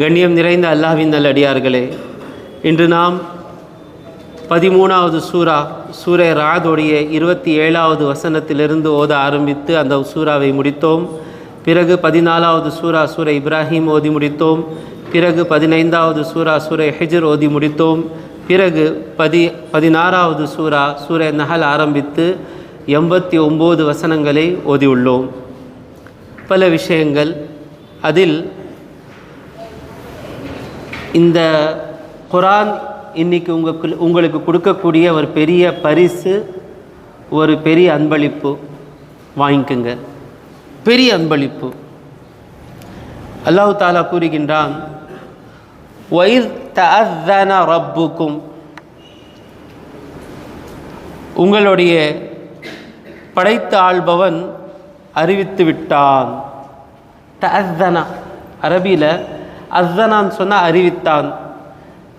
கண்ணியம் நிறைந்த அல்லாஹ்வின் நல்லடியார்களே இன்று நாம் பதிமூணாவது சூரா சூரே ராதோடைய இருபத்தி ஏழாவது வசனத்திலிருந்து ஓத ஆரம்பித்து அந்த சூறாவை முடித்தோம். பிறகு பதினாலாவது சூரா சூரை இப்ராஹிம் ஓதி முடித்தோம். பிறகு பதினைந்தாவது சூரா சூரை ஹிஜர் ஓதி முடித்தோம். பிறகு பதி பதினாறாவது சூரா சூரை நஹல் ஆரம்பித்து எண்பத்தி ஒம்பது வசனங்களை ஓதியுள்ளோம் பல விஷயங்கள் அதில் இந்த குரான் இன்னைக்கு உங்களுக்கு உங்களுக்கு கொடுக்கக்கூடிய ஒரு பெரிய பரிசு ஒரு பெரிய அன்பளிப்பு. வாங்கிக்கோங்க. பெரிய அன்பளிப்பு. அல்லாஹு தாலா கூறுகின்றான் ஒயிர் தஅzzன ரப்புக்கும். உங்களுடைய படைத்து ஆள்பவன் அறிவித்து விட்டான். தஅzzன அரபியில் அஸ்தனான்னு சொன்னால் அறிவித்தான்.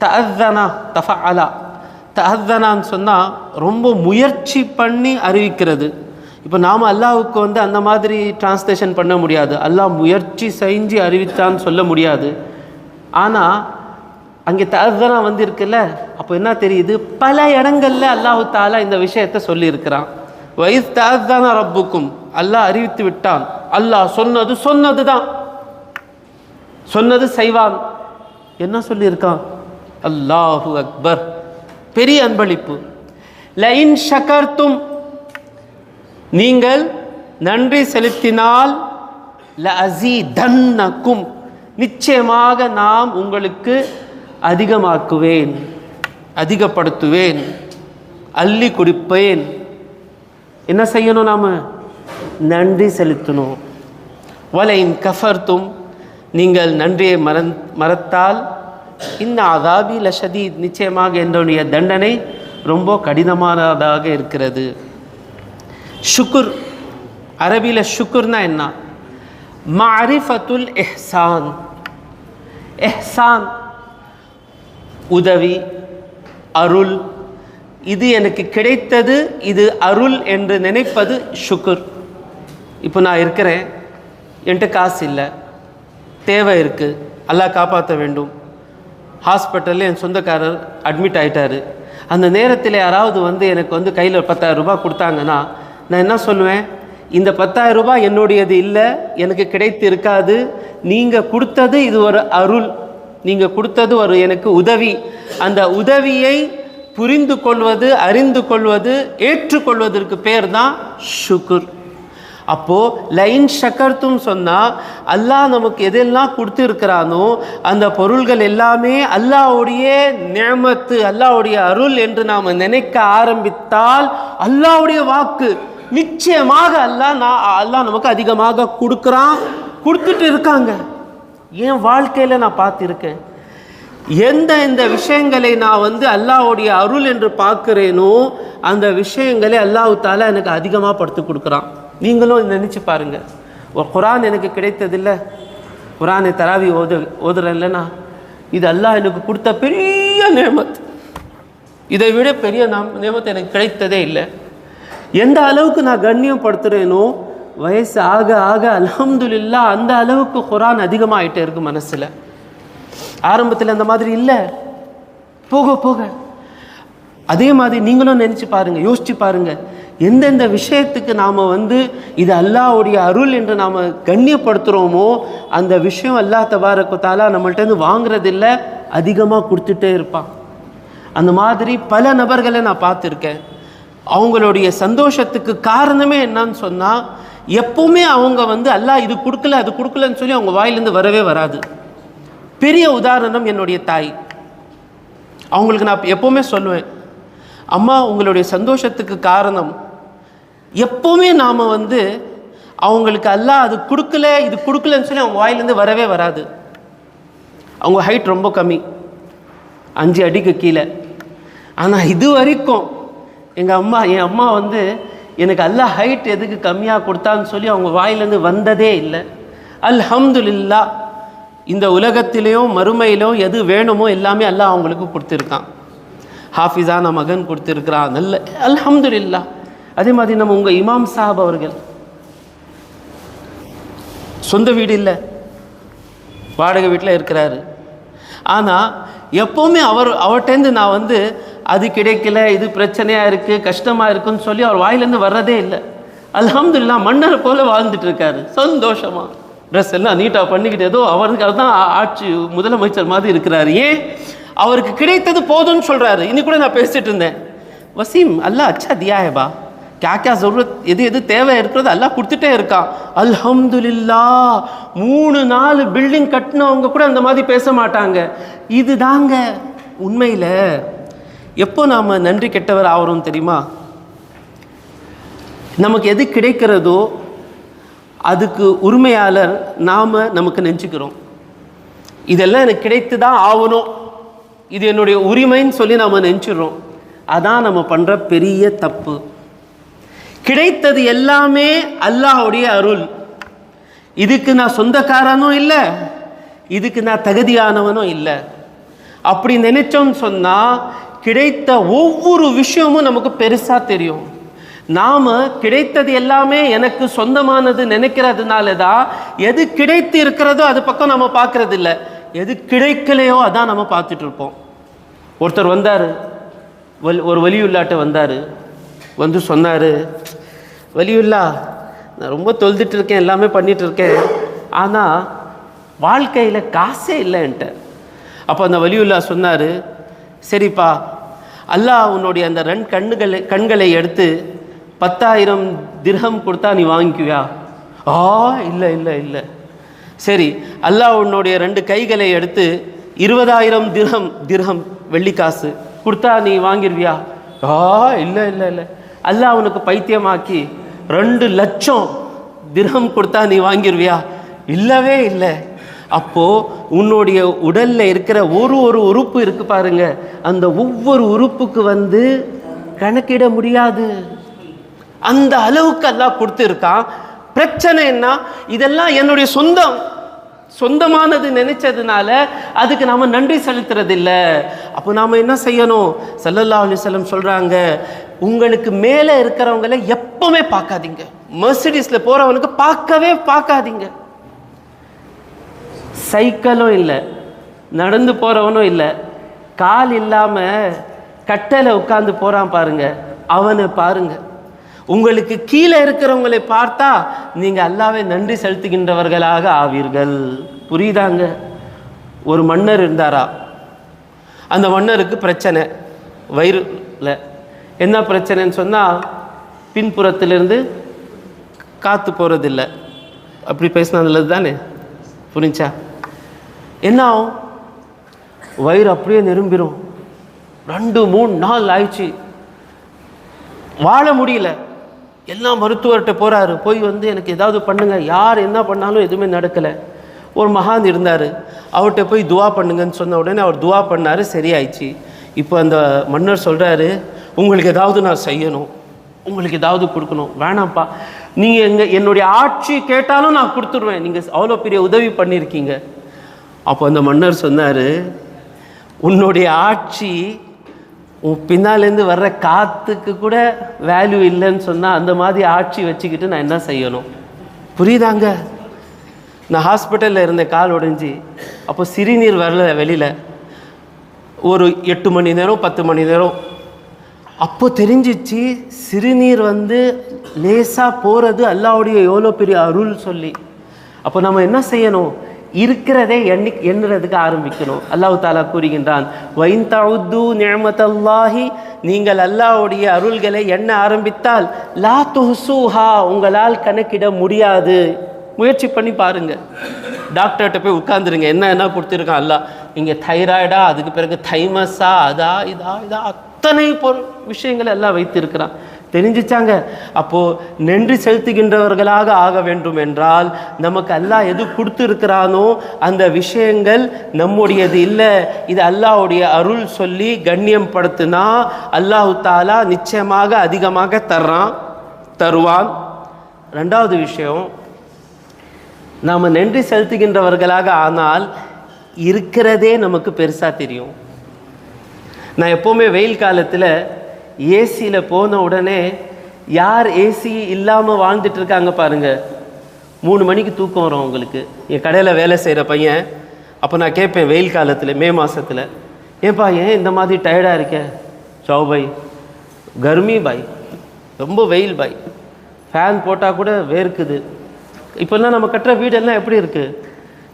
தஅzzனா தஃஅலா தஅzzனான்னு சொன்னால் ரொம்ப முயற்சி பண்ணி அறிவிக்கிறது. இப்போ நாம் அல்லாவுக்கு வந்து அந்த மாதிரி டிரான்ஸ்லேஷன் பண்ண முடியாது. அல்லாஹ் முயற்சி செஞ்சு அறிவித்தான்னு சொல்ல முடியாது. ஆனால் அங்கே தஅzzனா வந்து இருக்குல்ல? அப்போ என்ன தெரியுது? பல இடங்களில் அல்லாஹு தாலா இந்த விஷயத்தை சொல்லியிருக்கிறான். வயசு தஅzzனா ரப்புக்கும். அல்லாஹ் அறிவித்து விட்டான். அல்லாஹ் சொன்னது சொன்னது தான் சொன்னது செய்வான் என்ன சொல்லியிருக்கான்? அல்லாஹு அக்பர். பெரிய அன்பளிப்பு. லைன் ஷகர்த்தும் நீங்கள் நன்றி செலுத்தினால் லஅசி தன்னக்கும் நிச்சயமாக நாம் உங்களுக்கு அதிகமாக்குவேன் அதிகப்படுத்துவேன் அள்ளி கொடுப்பேன். என்ன செய்யணும் நாம? நன்றி செலுத்தணும். வலையின் கஃபர்த்தும் நீங்கள் நன்றியை மறந் மறத்தால் இந்த அதாபி லஷதி நிச்சயமாக என்னுடைய தண்டனை ரொம்ப கடினமானதாக இருக்கிறது. ஷுக்குர் அரபியில் ஷுக்குர்னா என்ன? மாரிஃபத்துல் எஹ்சான் எஹ்சான் உதவி அருள் இது எனக்கு கிடைத்தது இது அருள் என்று நினைப்பது ஷுக்குர். இப்போ நான் இருக்கிறேன் என்கிட்ட காசு இல்லை. தேவை இருக்குது எல்லாம் காப்பாற்ற வேண்டும். ஹாஸ்பிட்டலில் என் சொந்தக்காரர் அட்மிட் ஆகிட்டார் அந்த நேரத்தில் யாராவது வந்து எனக்கு வந்து கையில் பத்தாயிரம் ரூபாய் கொடுத்தாங்கன்னா நான் என்ன சொல்லுவேன்? இந்த பத்தாயிரம் ரூபாய் என்னுடையது இல்லை எனக்கு கிடைத்து இருக்காது. நீங்கள் கொடுத்தது இது ஒரு அருள். நீங்கள் கொடுத்தது ஒரு எனக்கு உதவி. அந்த உதவியை புரிந்து கொள்வது அறிந்து கொள்வது ஏற்றுக்கொள்வதற்கு பேர் தான் சுக்குர் அப்போது லைன் ஷக்கர்த்தும் சொன்னால் அல்லாஹ் நமக்கு எதெல்லாம் கொடுத்துருக்கிறானோ அந்த பொருள்கள் எல்லாமே அல்லாவுடைய நேமத்து அல்லாவுடைய அருள் என்று நாம் நினைக்க ஆரம்பித்தால் அல்லாவுடைய வாக்கு நிச்சயமாக அல்லாஹ் நான் அல்லாஹ் நமக்கு அதிகமாக கொடுக்குறான் கொடுத்துட்டு இருக்காங்க. என் வாழ்க்கையில் நான் பார்த்துருக்கேன். எந்த இந்த விஷயங்களை நான் வந்து அல்லாவுடைய அருள் என்று பார்க்குறேனோ அந்த விஷயங்களை அல்லாஹ் தாலா எனக்கு அதிகமாக படுத்து கொடுக்குறான். நீங்களும் நினச்சி பாருங்கள் ஒரு குரான் எனக்கு கிடைத்ததில்ல. குரானை தராவி ஓது ஓதுறேன் இல்லைன்னா இது அல்லாஹ் எனக்கு கொடுத்த பெரிய நேமத் இதை விட பெரிய நாம் நேமத்தை எனக்கு கிடைத்ததே இல்லை. எந்த அளவுக்கு நான் கண்ணியப்படுத்துகிறேனோ வயசு ஆக ஆக அலமதுல்லா அந்த அளவுக்கு குரான் அதிகமாகிட்டே இருக்கு மனசில். ஆரம்பத்தில் அந்த மாதிரி இல்லை. போக போக. அதே மாதிரி நீங்களும் நினச்சி பாருங்கள் யோசிச்சு பாருங்கள் எந்தெந்த விஷயத்துக்கு நாம் வந்து இது அல்லாவுடைய அருள் என்று நாம் கண்ணியப்படுத்துகிறோமோ அந்த விஷயம் அல்லா தபாரக்கத்தாலா நம்மள்ட்டேருந்து வாங்குறதில்ல அதிகமாக கொடுத்துட்டே இருப்பான். அந்த மாதிரி பல நபர்களை நான் பார்த்துருக்கேன். அவங்களுடைய சந்தோஷத்துக்கு காரணமே என்னன்னு சொன்னால் எப்போவுமே அவங்க வந்து அல்லா இது கொடுக்கல அது கொடுக்கலன்னு சொல்லி அவங்க வாயிலேருந்து வரவே வராது. பெரிய உதாரணம் என்னுடைய தாய். அவங்களுக்கு நான் எப்போவுமே சொல்லுவேன் அம்மா உங்களுடைய சந்தோஷத்துக்கு காரணம் எப்போவுமே நாம் வந்து அவங்களுக்கு அல்லாஹ் அது கொடுக்கல இது கொடுக்கலன்னு சொல்லி அவங்க வாயிலேருந்து வரவே வராது. அவங்க ஹைட் ரொம்ப கம்மி. அஞ்சு அடிக்கு கீழே. ஆனால் இது வரைக்கும் எங்கள் அம்மா என் அம்மா வந்து எனக்கு அல்லாஹ் ஹைட் எதுக்கு கம்மியாக கொடுத்தான்னு சொல்லி அவங்க வாயிலேருந்து வந்ததே இல்லை. அல்ஹம்துல்லா இந்த உலகத்திலையும் மறுமையிலும் எது வேணுமோ எல்லாமே அல்லாஹ் அவங்களுக்கு கொடுத்துருக்கான். ஹாஃபிஸான மகன் கொடுத்துருக்குறான். நல்ல அல்ஹம்துல்லா அதே மாதிரி நம்ம உங்கள் இமாம் சாஹப் அவர்கள். சொந்த வீடு இல்லை. வாடகை வீட்டில் இருக்கிறாரு. ஆனால் எப்போவுமே அவர் அவர்கிட்டேருந்து நான் வந்து அது கிடைக்கல இது பிரச்சனையாக இருக்குது கஷ்டமாக இருக்குன்னு சொல்லி அவர் வாயிலேருந்து வர்றதே இல்லை. அலமதுல்லா மன்னரை போல வாழ்ந்துட்டு இருக்காரு. சந்தோஷமாக ட்ரெஸ் எல்லாம் நீட்டாக பண்ணிக்கிட்டு ஏதோ அவருக்கு தான் ஆட்சி முதலமைச்சர் மாதிரி இருக்கிறாரு. ஏன்? அவருக்கு கிடைத்தது போதும்னு சொல்கிறாரு இன்னி கூட நான் பேசிட்டு இருந்தேன். வசீம் அல்லாஹ் அச்சா தியா கேக்கா சொல்கிறது எது எது தேவை இருக்கிறது எல்லாம் கொடுத்துட்டே இருக்கான். அல்ஹம்துலில்லா மூணு நாலு பில்டிங் கட்டினவங்க கூட அந்த மாதிரி பேச மாட்டாங்க. இது தாங்க உண்மையில். எப்போ நாம் நன்றி கெட்டவர் ஆகிறோம் தெரியுமா? நமக்கு எது கிடைக்கிறதோ அதுக்கு உரிமையாளர் நாம் நமக்கு நெஞ்சுக்கிறோம். இதெல்லாம் எனக்கு கிடைத்து தான் ஆகணும் இது என்னுடைய உரிமைன்னு சொல்லி நாம் நெஞ்சிடறோம் அதான் நம்ம பண்ணுற பெரிய தப்பு. கிடைத்தது எல்லாமே அல்லாஹுடைய அருள். இதுக்கு நான் சொந்தக்காரனும் இல்லை இதுக்கு நான் தகுதியானவனும் இல்லை. அப்படி நினைச்சோம்னு சொன்னால் கிடைத்த ஒவ்வொரு விஷயமும் நமக்கு பெருசாக தெரியும். நாம் கிடைத்தது எல்லாமே எனக்கு சொந்தமானது நினைக்கிறதுனால தான் எது கிடைத்து இருக்கிறதோ அது பக்கம் நம்ம பார்க்கறது இல்லை எது கிடைக்கலையோ அதான் நம்ம பார்த்துட்டு இருப்போம். ஒருத்தர் வந்தார் வல் ஒரு வலியுள்ளாட்ட வந்தார் வந்து சொன்னார் வலியுல்லா நான் ரொம்ப தொழுதுட்டு இருக்கேன் எல்லாமே பண்ணிகிட்டு இருக்கேன் ஆனால் வாழ்க்கையில் காசே இல்லைன்ட்ட அப்போ அந்த வலியுல்லா சொன்னார் சரிப்பா அல்லாஹ் உன்னுடைய அந்த ரெண்டு கண்ணுகளை கண்களை எடுத்து பத்தாயிரம் திரகம் கொடுத்தா நீ வாங்கிக்குவியா? ஆ இல்லை இல்லை இல்லை. சரி அல்லாஹ் உன்னுடைய ரெண்டு கைகளை எடுத்து இருபதாயிரம் திரகம் திரகம் வெள்ளி காசு கொடுத்தா நீ வாங்கிருவியா? ஆ இல்லை இல்லை இல்லை. அல்லாஹ் உனக்கு பைத்தியமாக்கி ரெண்டு லட்சம் திரகம் கொடுத்தா நீ வாங்கிடுவியா இல்லவே இல்லை. அப்போது உன்னுடைய உடலில் இருக்கிற ஒரு ஒரு உறுப்பு இருக்கு பாருங்க. அந்த ஒவ்வொரு உறுப்புக்கு வந்து கணக்கிட முடியாது. அந்த அளவுக்கு எல்லாம் கொடுத்துருக்கான். பிரச்சனை என்ன? இதெல்லாம் என்னுடைய சொந்தம். சொந்தமானது நினைச்சதுனால அதுக்கு நாம நன்றி செலுத்துறது இல்லை அப்போ நாம என்ன செய்யணும்? சல்லல்லா அலிசல்லம் சொல்றாங்க உங்களுக்கு மேலே இருக்கிறவங்கள எப்பவுமே பார்க்காதீங்க. மெர்சிடிஸில் போகிறவனுக்கு பார்க்கவே பார்க்காதீங்க. சைக்கிளும் இல்லை. நடந்து போகிறவனும் இல்லை. கால் இல்லாமல் கட்டையில் உட்காந்து போகிறான் பாருங்க. அவனை பாருங்க. உங்களுக்கு கீழே இருக்கிறவங்களை பார்த்தா நீங்கள் அல்லாவே நன்றி செலுத்துகின்றவர்களாக ஆவீர்கள். புரியுதாங்க? ஒரு மன்னர் இருந்தாரா? அந்த மன்னருக்கு பிரச்சனை. வயிறுல என்ன பிரச்சனைன்னு சொன்னால் பின்புறத்திலிருந்து காற்று போகிறதில்ல அப்படி பேசினா நல்லது தானே? புரிஞ்சா? என்ன ஆகும்? வயிறு அப்படியே நிரம்பிடும் ரெண்டு மூணு நாள் ஆயிடுச்சு. வாழ முடியல. எல்லாம் மருத்துவர்கிட்ட போகிறாரு போய் வந்து எனக்கு ஏதாவது பண்ணுங்கள் யார் என்ன பண்ணாலும் எதுவுமே நடக்கலை. ஒரு மகான் இருந்தார். அவர்கிட்ட போய் துவா பண்ணுங்கன்னு சொன்ன உடனே அவர் துவா பண்ணார். சரியாயிடுச்சு. இப்போ அந்த மன்னர் சொல்கிறாரு உங்களுக்கு ஏதாவது நான் செய்யணும் உங்களுக்கு ஏதாவது கொடுக்கணும் வேணாம்ப்பா. நீங்கள் எங்கள் என்னுடைய ஆட்சி கேட்டாலும் நான் கொடுத்துருவேன். நீங்கள் அவ்வளோ பெரிய உதவி பண்ணியிருக்கீங்க. அப்போ அந்த மன்னர் சொன்னார் உன்னுடைய ஆட்சி உன் பின்னாலேருந்து வர்ற காற்றுக்கு கூட வேல்யூ இல்லைன்னு சொன்னால் அந்த மாதிரி ஆட்சி வச்சுக்கிட்டு நான் என்ன செய்யணும்? புரியுதாங்க? நான் ஹாஸ்பிட்டலில் இருந்தேன் கால் உடைஞ்சி. அப்போ சிறுநீர் வரல வெளியில். ஒரு எட்டு மணி நேரம் பத்து மணி நேரம் அப்போ தெரிஞ்சிச்சு சிறுநீர் வந்து லேசாக போகிறது அல்லாவுடைய எவ்வளோ பெரிய அருள் சொல்லி. அப்போ நம்ம என்ன செய்யணும்? இருக்கிறதே எண்ணி எண்ணுறதுக்கு ஆரம்பிக்கணும். அல்லாஹு தாலா கூறுகின்றான் வைன் தவுது நீங்கள் அல்லாவுடைய அருள்களை எண்ண ஆரம்பித்தால் லா துஹ்சூஹா உங்களால் கணக்கிட முடியாது. முயற்சி பண்ணி பாருங்கள் டாக்டர்கிட்ட போய் உட்காந்துருங்க என்ன என்ன கொடுத்துருக்கான் அல்லாஹ்? இங்கே தைராய்டா அதுக்கு பிறகு தைமஸா அதா இதா இதா அத்தனை பொருள் விஷயங்கள் எல்லாம் வைத்திருக்கிறான். தெரிஞ்சிச்சாங்க? அப்போ நன்றி செலுத்துகின்றவர்களாக ஆக வேண்டும் என்றால் நமக்கு அல்லாஹ் எது கொடுத்துருக்கிறானோ அந்த விஷயங்கள் நம்முடையது இல்லை. இது அல்லாஹுடைய அருள் சொல்லி கண்ணியம் படுத்தினா அல்லாஹு தாலா நிச்சயமாக அதிகமாக தர்றான் தருவான். ரெண்டாவது விஷயம் நாம் நன்றி செலுத்துகின்றவர்களாக ஆனால் இருக்கிறதே நமக்கு பெருசாக தெரியும். நான் எப்போவுமே வெயில் காலத்தில் ஏசியில் போன உடனே யார் ஏசி இல்லாமல் வாழ்ந்துட்டு இருக்காங்க பாருங்கள் மூணு மணிக்கு தூக்கம் வரும் உங்களுக்கு. என் கடையில் வேலை செய்கிற பையன். அப்போ நான் கேட்பேன் வெயில் காலத்தில் மே மாதத்தில் ஏன்பா ஏன் இந்த மாதிரி டயர்டாக இருக்க? சௌ பாய் கர்மி பாய் ரொம்ப வெயில் பாய். ஃபேன் போட்டால் கூட வேர்க்குது. இப்போல்லாம் நம்ம கட்டுற வீடெல்லாம் எப்படி இருக்குது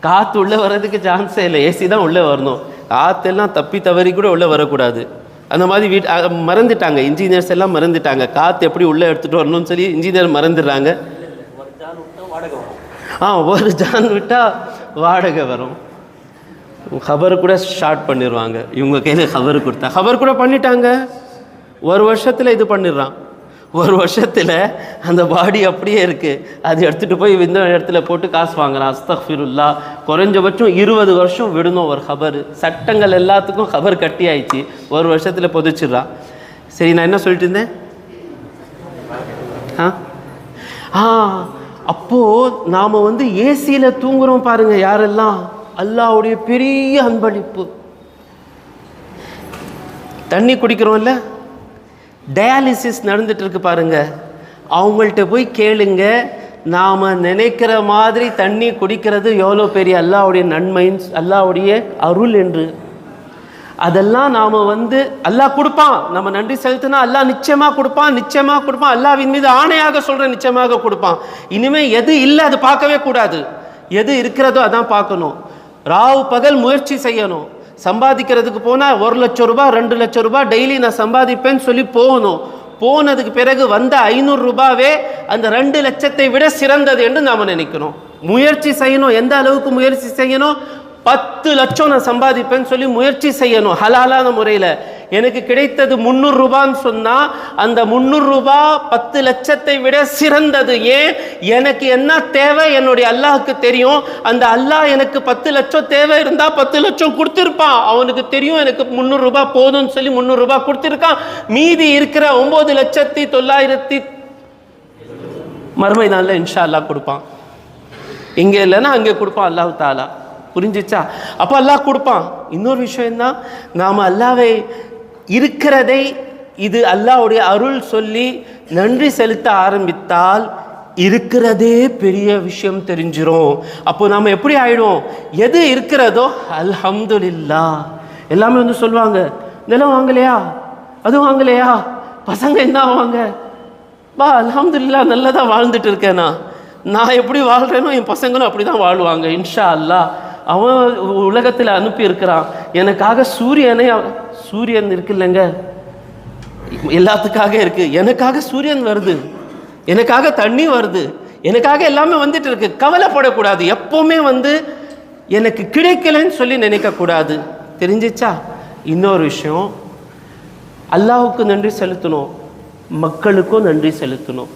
காற்று உள்ளே வர்றதுக்கு சான்ஸே இல்லை. ஏசி தான் உள்ளே வரணும். காற்றெல்லாம் தப்பி தவறி கூட உள்ளே வரக்கூடாது. அந்த மாதிரி வீட் மறந்துட்டாங்க. இன்ஜினியர்ஸ் எல்லாம் மறந்துட்டாங்க. காற்று எப்படி உள்ளே எடுத்துகிட்டு வரணும்னு சொல்லி இன்ஜினியர் மறந்துடுறாங்க. ஆ ஒரு ஜான் விட்டால் வாடகை வரும். ஹபர் கூட ஷார்ட் பண்ணிடுவாங்க இவங்க கையில் ஹபர் கொடுத்தா. ஹபர் கூட பண்ணிட்டாங்க. ஒரு வருஷத்தில் இது பண்ணிடுறான். ஒரு வருஷத்தில் அந்த பாடி அப்படியே இருக்குது அது எடுத்துகிட்டு போய் இந்த இடத்துல போட்டு காசு வாங்குறான் அஸ்தஃபிருல்லா குறைஞ்சபட்சம் இருபது வருஷம் விடணும் ஒரு ஹபர் சட்டங்கள் எல்லாத்துக்கும் ஹபர் கட்டி ஆயிடுச்சு ஒரு வருஷத்தில் புதைச்சிடுறான் சரி நான் என்ன சொல்லிட்டு இருந்தேன்? ஆ? ஆ அப்போது நாம் வந்து ஏசியில் தூங்குறோம் பாருங்கள் யாரெல்லாம்? அல்லாவுடைய பெரிய அன்பளிப்பு. தண்ணி குடிக்கிறோம்ல? டயாலிசிஸ் நடந்துகிட்ருக்கு பாருங்கள் பாருங்க. அவங்கள்ட்ட போய் கேளுங்க. நாம் நினைக்கிற மாதிரி தண்ணி குடிக்கிறது எவ்வளோ பெரிய அல்லாவுடைய நன்மைன்னு அல்லாவுடைய அருள் என்று. அதெல்லாம் நாம் வந்து அல்லாஹ் கொடுப்பான். நம்ம நன்றி செலுத்தினா அல்லாஹ் நிச்சயமாக கொடுப்பான் நிச்சயமாக கொடுப்பான். அல்லாவின் மீது ஆணையாக சொல்கிறேன் நிச்சயமாக கொடுப்பான். இனிமேல் எது இல்லை அது பார்க்கவே கூடாது. எது இருக்கிறதோ அதான் பார்க்கணும். ராவு பகல் முயற்சி செய்யணும். சம்பாதிக்கிறதுக்கு போனால் ஒரு லட்சம் ரூபா ரெண்டு லட்சம் ரூபா டெய்லி நான் சம்பாதிப்பேன்னு சொல்லி போகணும். போனதுக்கு பிறகு வந்த ஐநூறு ரூபாவே அந்த ரெண்டு லட்சத்தை விட சிறந்தது என்று நாம் நினைக்கணும் முயற்சி செய்யணும். எந்த அளவுக்கு முயற்சி செய்யணும்? பத்து லட்சம் நான் சம்பாதிப்பேன்னு சொல்லி முயற்சி செய்யணும். ஹலாலான முறையில். எனக்கு கிடைத்தது முந்நூறு ரூபான்னு சொன்னால் அந்த முந்நூறு ரூபா பத்து லட்சத்தை விட சிறந்தது. ஏன்? எனக்கு என்ன தேவை? என்னுடைய அல்லாஹுக்கு தெரியும். அந்த அல்லாஹ் எனக்கு பத்து லட்சம் தேவை இருந்தால் பத்து லட்சம் கொடுத்துருப்பான் அவனுக்கு தெரியும் எனக்கு முந்நூறு ரூபாய் போதும்னு சொல்லி முந்நூறு ரூபாய் கொடுத்துருக்கான். மீதி இருக்கிற ஒம்பது லட்சத்தி தொள்ளாயிரத்தி மறுமை நாளில் இன்ஷா அல்லாஹ் கொடுப்பான். இங்கே இல்லைன்னா அங்கே கொடுப்பான் அல்லாஹ் தாலா புரிஞ்சிச்சா? அப்போ அல்லாஹ் கொடுப்பான். இன்னொரு விஷயம் தான் நாம் அல்லாவை இருக்கிறதை இது அல்லாவுடைய அருள் சொல்லி நன்றி செலுத்த ஆரம்பித்தால் இருக்கிறதே பெரிய விஷயம் தெரிஞ்சிடும் அப்போ நாம் எப்படி ஆயிடும் எது இருக்கிறதோ அல்ஹம்துலில்லா. எல்லாமே வந்து சொல்லுவாங்க நிலம் வாங்கலையா? அது வாங்கலையா? பசங்க என்ன வாங்க பா நல்லா தான் வாழ்ந்துட்டு இருக்கேன் நான். நான் எப்படி வாழ்கிறேனோ என் பசங்களும் அப்படி தான் வாழ்வாங்க இன்ஷா அல்லாஹ். அவன் உலகத்தில் அனுப்பி இருக்கிறான் எனக்காக சூரியனை சூரியன் சூரியன் இருக்குல்லங்க. எல்லாத்துக்காக இருக்கு. எனக்காக சூரியன் வருது. எனக்காக தண்ணி வருது. எனக்காக எல்லாமே வந்துட்டு இருக்கு. கவலைப்படக்கூடாது. எப்பவுமே வந்து எனக்கு கிடைக்கலன்னு சொல்லி நினைக்கக்கூடாது. தெரிஞ்சிச்சா? இன்னொரு விஷயம். அல்லாஹுக்கு நன்றி செலுத்தணும். மக்களுக்கும் நன்றி செலுத்தணும்.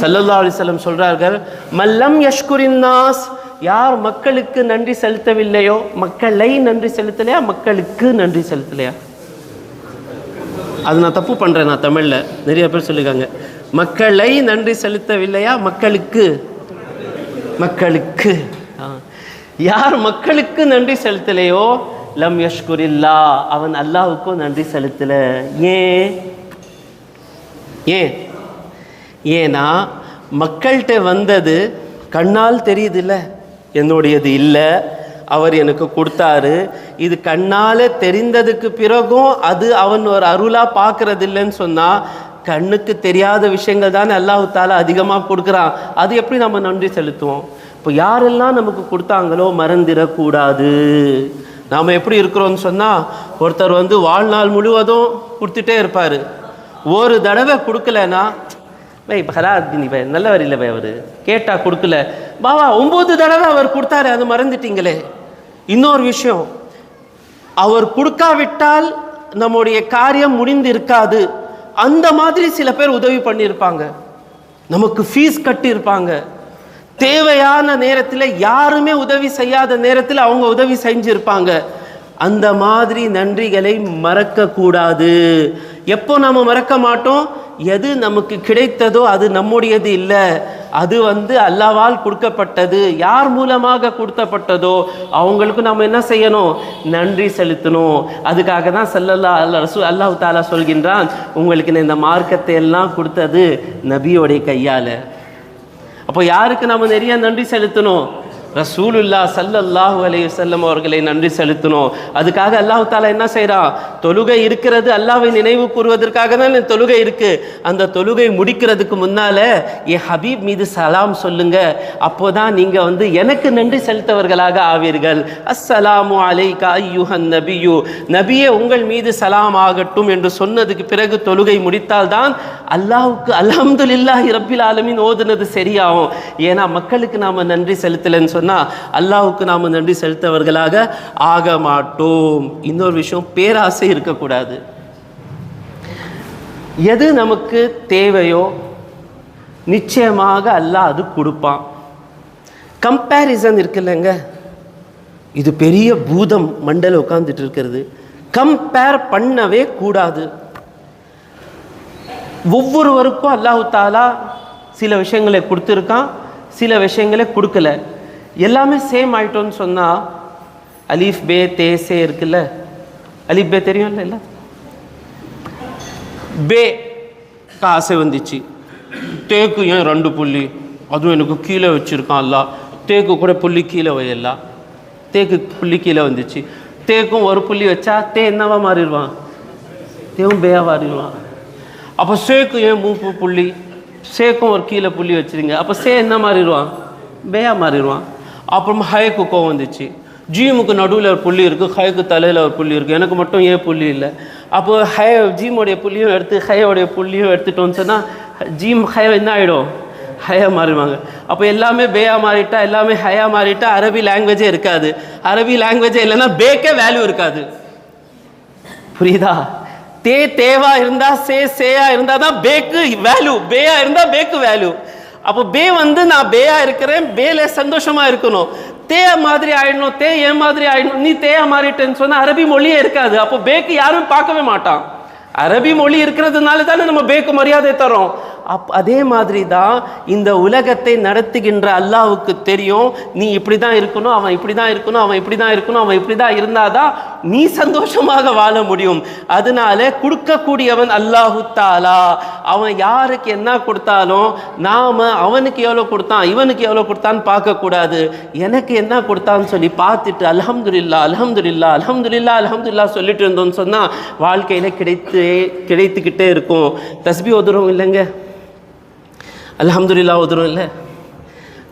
சல்லல்லா அலிசல்லம் சொல்றார்கள் மல்லம் யஷ்குரின் நாஸ் யார் மக்களுக்கு நன்றி செலுத்தவில்லையோ மக்களை நன்றி செலுத்தலையா மக்களுக்கு நன்றி செலுத்தலையா? அது நான் தப்பு பண்ணுறேன் நான் தமிழில். நிறைய பேர் சொல்லியிருக்காங்க மக்களை நன்றி செலுத்தவில்லையா மக்களுக்கு? மக்களுக்கு. யார் மக்களுக்கு நன்றி செலுத்தலையோ? லம் யஷ்குரில்லா. அவன் அல்லாவுக்கும் நன்றி செலுத்தல. ஏன் ஏன் ஏன்னா மக்கள்கிட்ட வந்தது கண்ணால் தெரியுதுல்ல. என்னுடையது இல்லை. அவர் எனக்கு கொடுத்தாரு. இது கண்ணால் தெரிந்ததுக்கு பிறகும் அது அவன் ஒரு அருளாக பார்க்கறது இல்லைன்னு சொன்னால் கண்ணுக்கு தெரியாத விஷயங்கள் தானே அல்லாஹ் தாலா அதிகமாக கொடுக்குறான். அது எப்படி நம்ம நன்றி செலுத்துவோம்? இப்போ யாரெல்லாம் நமக்கு கொடுத்தாங்களோ மறந்துடக்கூடாது. நாம் எப்படி இருக்கிறோம்னு சொன்னால் ஒருத்தர் வந்து வாழ்நாள் முழுவதும் கொடுத்துட்டே இருப்பார். ஒரு தடவை கொடுக்கலன்னா பை ஹலாத்தினி பய நல்லவர் இல்லை பை அவர் கேட்டா கொடுக்கல. பாபா ஒம்பது தடவை அவர் கொடுத்தாரு அது மறந்துட்டீங்களே. இன்னொரு விஷயம் அவர் கொடுக்காவிட்டால் நம்முடைய காரியம் முடிந்து இருக்காது அந்த மாதிரி சில பேர் உதவி பண்ணியிருப்பாங்க. நமக்கு ஃபீஸ் கட்டியிருப்பாங்க. தேவையான நேரத்தில் யாருமே உதவி செய்யாத நேரத்தில் அவங்க உதவி செஞ்சிருப்பாங்க. அந்த மாதிரி நன்றிகளை மறக்கக்கூடாது. எப்போ நம்ம மறக்க மாட்டோம்? எது நமக்கு கிடைத்ததோ அது நம்முடையது இல்லை. அது வந்து அல்லாவால் கொடுக்கப்பட்டது. யார் மூலமாக கொடுத்தப்பட்டதோ அவங்களுக்கு நம்ம என்ன செய்யணும்? நன்றி செலுத்தணும். அதுக்காக தான் செல்லல்லா அல்ல ரசூ அல்லாஹ் தாலா சொல்கின்றான் உங்களுக்கு நான் இந்த மார்க்கத்தை எல்லாம் கொடுத்தது நபியோடைய கையால். அப்போ யாருக்கு நம்ம நிறைய நன்றி செலுத்தணும்? ரசூலுல்லா சல்லல்லாஹு அலைஹி வஸல்லம் அவர்களை நன்றி செலுத்தணும் அதுக்காக அல்லாஹ் தாலா என்ன செய்கிறான் தொழுகை இருக்கிறது அல்லாஹை நினைவு கூறுவதற்காக தான் தொழுகை இருக்கு. அந்த தொழுகை முடிக்கிறதுக்கு முன்னால் என் ஹபீப் மீது சலாம் சொல்லுங்க. அப்போதான் நீங்கள் வந்து எனக்கு நன்றி செலுத்தவர்களாக ஆவீர்கள். அஸ்ஸலாமு அலைகா ஐயுஹன் நபியு. நபியே உங்கள் மீது சலாம் ஆகட்டும் என்று சொன்னதுக்கு பிறகு தொழுகை முடித்தால்தான் அல்லாஹுக்கு அலமதுல்லாஹி ரப்பில் ஆலமின் ஓதுனது சரியாகும். ஏன்னா மக்களுக்கு நாம் நன்றி செலுத்தலைன்னு சொன்னால் அல்லாவுக்கு நாம நன்றி செலுத்தவர்களாக ஆக மாட்டோம். இன்னொரு விஷயம் பேராசை இருக்கக்கூடாது. எது நமக்கு தேவையோ நிச்சயமாக அல்லாஹ் அது கொடுப்பான். கம்பேரிசன் இருக்குல்லங்க. இது பெரிய பூதம் மண்டல உட்காந்துட்டு இருக்கிறது. கம்பேர் பண்ணவே கூடாது. ஒவ்வொருவருக்கும் அல்லாஹு தாலா சில விஷயங்களை கொடுத்துருக்கான் சில விஷயங்களை கொடுக்கல. எல்லாமே சேம் ஆயிட்டோன்னு சொன்னால் அலீஃப் பே தேசே இருக்குல்ல? அலீஃப் பே தெரியும்ல இல்லை பே ஆசை வந்துச்சு. தேக்கு ஏன் ரெண்டு புள்ளி? அதுவும் எனக்கு கீழே வச்சுருக்கான் அல்லா தேக்கு கூட புள்ளி கீழே வையல்லா தேக்கு புள்ளி கீழே வந்துச்சு. தேக்கும் ஒரு புள்ளி வச்சா தே என்னவா மாறிடுவான்? தேவும் பேயா மாறிடுவான். அப்போ சேக்கு ஏன் மூப்பு புள்ளி? சேக்கும் ஒரு கீழே புள்ளி வச்சிருங்க. அப்போ சே என்ன மாறிடுவான்? பேயா மாறிடுவான். அப்புறம் ஹயக்கு கோவம் வந்துச்சு. ஜீமுக்கு நடுவில் ஒரு புள்ளி இருக்குது ஹயக்கு தலையில் ஒரு புள்ளி இருக்குது எனக்கு மட்டும் ஏன் புள்ளி இல்லை. அப்போ ஹய ஜீமுடைய புள்ளியும் எடுத்து ஹயோடைய புள்ளியும் எடுத்துட்டோம்னு சொன்னால் ஜீம் ஹய என்ன ஆகிடும் ஹயா மாறிடுவாங்க. அப்போ எல்லாமே பேயா மாறிட்டா எல்லாமே ஹயா மாறிட்டா அரபி லாங்குவேஜே இருக்காது. அரபி லாங்குவேஜே இல்லைன்னா பேக்கே வேல்யூ இருக்காது. புரியுதா? தே தேவா இருந்தா சே சேயா இருந்தா தான் பேக்கு வேல்யூ பேயா இருந்தா பேக்கு வேல்யூ அப்போ பே வந்து நான் பேயா இருக்கிறேன் பேல சந்தோஷமா இருக்கணும். தே மாதிரி ஆயிடணும் தே ஏ மாதிரி ஆயிடணும் நீ தேயா மாறிட்டேன்னு சொன்னால் அரபி மொழியே இருக்காது. அப்போ பேக்கு யாரும் பார்க்கவே மாட்டான். அரபி மொழி இருக்கிறதுனால தானே நம்ம பேக்கு மரியாதை தரோம். அப் அதே மாதிரி தான் இந்த உலகத்தை நடத்துகின்ற அல்லாவுக்கு தெரியும். நீ இப்படி தான் இருக்கணும் அவன் இப்படி தான் இருக்கணும் அவன் இப்படி தான் இருக்கணும் அவன் இப்படி தான் இருந்தாதான் நீ சந்தோஷமாக வாழ முடியும். அதனால கொடுக்கக்கூடியவன் அல்லாஹு தாலா. அவன் யாருக்கு என்ன கொடுத்தாலும் நாம் அவனுக்கு எவ்வளோ கொடுத்தான் இவனுக்கு எவ்வளோ கொடுத்தான்னு பார்க்கக்கூடாது. எனக்கு என்ன கொடுத்தான்னு சொல்லி பார்த்துட்டு அலமதுல்லா அலமதுல்லா அலமதுல்லா அலமதுல்லா சொல்லிட்டு இருந்தோம்னு சொன்னால் வாழ்க்கையில் கிடைத்து கிடைத்துக்கிட்டே இருக்கும். தஸ்பி ஒதுரும் இல்லைங்க? அலமதுல்லா ஒதுரும் இல்லை.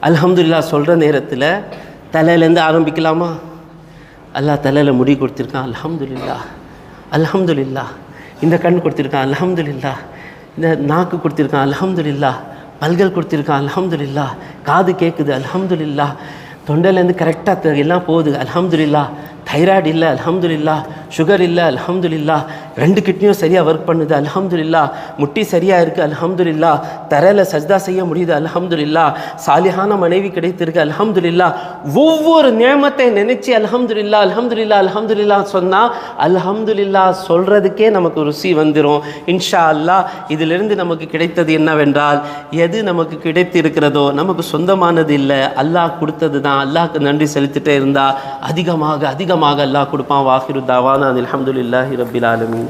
அலமதுல்லா சொல்கிற நேரத்தில் தலையிலேருந்து ஆரம்பிக்கலாமா? அல்லாஹ் தலையில் முடி கொடுத்துருக்கான் அலமதுல்லா அலமதுல்லா இந்த கண் கொடுத்துருக்கான் அலமதுல்லா இந்த நாக்கு கொடுத்துருக்கான் அலமதுல்லா பல்கள் கொடுத்துருக்கான் அலமதுல்லா காது கேட்குது அல்ஹம்துலில்லா தொண்டையிலேருந்து கரெக்டாக எல்லாம் போகுது அலமதுல்லா தைராய்டு இல்லை அல்ஹம்துலில்லா சுகர் இல்லை அலமதுல்லா ரெண்டு கிட்னியும் சரியாக ஒர்க் பண்ணுது. அலமதுல்லா முட்டி சரியாக இருக்குது அலமதுல்லா தரையில் சஜ்தா செய்ய முடியுது. அலமதுல்லா சாலிஹான மனைவி கிடைத்திருக்கு. அலமதுல்லா ஒவ்வொரு நியமத்தை நினைச்சு அலமதுல்லா அலமதுல்லா அலமதுல்லா சொன்னால் அலமதுல்லா சொல்கிறதுக்கே நமக்கு ருசி வந்துடும் இன்ஷா அல்லா இதிலிருந்து நமக்கு கிடைத்தது என்னவென்றால் எது நமக்கு கிடைத்திருக்கிறதோ நமக்கு சொந்தமானது இல்லை அல்லாஹ் கொடுத்தது தான். அல்லாஹ்க்கு நன்றி செலுத்திட்டே இருந்தால் அதிகமாக அதிகமாக அல்லாஹ் கொடுப்பான். வாஹிரு தாவானா. அல்ஹம்துலில்லாஹி ரப்பில்